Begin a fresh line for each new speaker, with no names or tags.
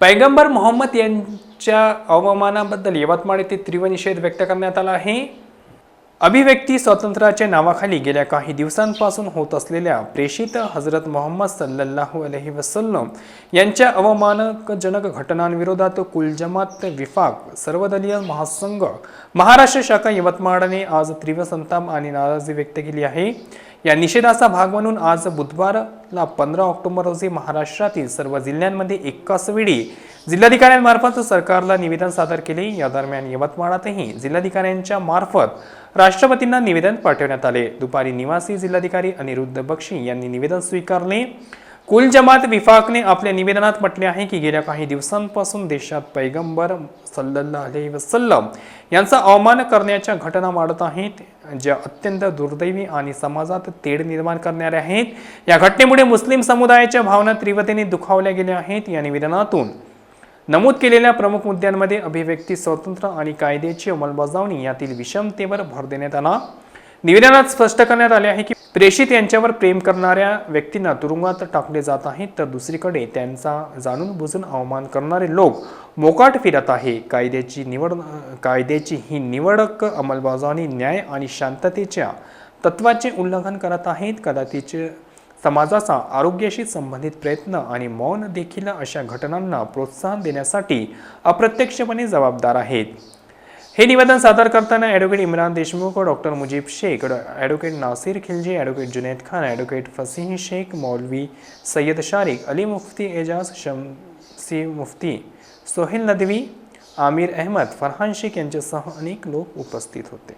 पैगंबर मोहम्मद यांच्या अवमानाबद्दल यवतमाळ येथे तीव्र निषेध व्यक्त करण्यात आला आहे. अभिव्यक्ती स्वातंत्र्याच्या नावाखाली गेल्या काही दिवसांपासून होत असलेल्या प्रेषित हजरत मोहम्मद सल्लल्लाहू अलही वसल्लम यांच्या अवमानकजनक घटनांविरोधात कुलजमात विफाक सर्वदलीय महासंघ महाराष्ट्र शाखा यवतमाळने आज तीव्र संताप आणि नाराजी व्यक्त केली आहे. या निषेधाचा भाग म्हणून आज बुधवारला पंधरा ऑक्टोबर रोजी महाराष्ट्रातील सर्व जिल्ह्यांमध्ये एकाच वेळी जिल्हाधिकाऱ्यांमार्फत सरकारला निवेदन सादर केले. या दरम्यान यवतमाळातही जिल्हाधिकाऱ्यांच्या मार्फत राष्ट्रपतींना निवेदन पाठवण्यात आले. दुपारी निवासी जिल्हाधिकारी अनिरुद्ध बक्षी यांनी निवेदन स्वीकारले. कुल जमात विफाकने आपल्या निवेदनात म्हटले आहे की गेल्या काही दिवसांपासून देशात पैगंबर सल्लल्ला अलैहि वसल्लम यांचा अवमान करण्याच्या घटना वाढत आहेत ज्या अत्यंत दुर्दैवी आणि समाजात तेढ निर्माण करणाऱ्या आहेत. या घटनेमुळे मुस्लिम समुदायाच्या भावना तीव्रतेने दुखावल्या गेल्या आहेत. या निवेदनातून नमूद केलेल्या प्रमुख मुद्द्यांमध्ये अभिव्यक्ती स्वातंत्र्य आणि कायद्याची अंमलबजावणी यातील विषमतेवर भर देण्यात आला. निवेदनात स्पष्ट करण्यात आले आहे की प्रेषित यांच्यावर प्रेम करणाऱ्या व्यक्तींना तुरुंगात टाकले जात आहेत तर दुसरीकडे त्यांचा जाणून बुजून अवमान करणारे लोक मोकाट फिरत आहे. कायद्याची निवड कायद्याची ही निवडक अंमलबजावणी न्याय आणि शांततेच्या तत्वाचे उल्लंघन करत आहेत. कदाचित समाजाचा आरोग्याशी संबंधित प्रयत्न आणि मौन देखील अशा घटनांना प्रोत्साहन देण्यासाठी अप्रत्यक्षपणे जबाबदार आहेत. हे निवेदन सादर करताना advocate Imran Deshmukh doctor Mujeeb Shaikh advocate Nasir Khilji advocate Junaid Khan advocate Fasih Shaikh Maulvi Syed Shariq Ali Mufti Ejaz शमसी मुफ्ती सोहेल नदवी आमिर अहमद फरहान शेख यांच्यासह अनेक लोक उपस्थित होते.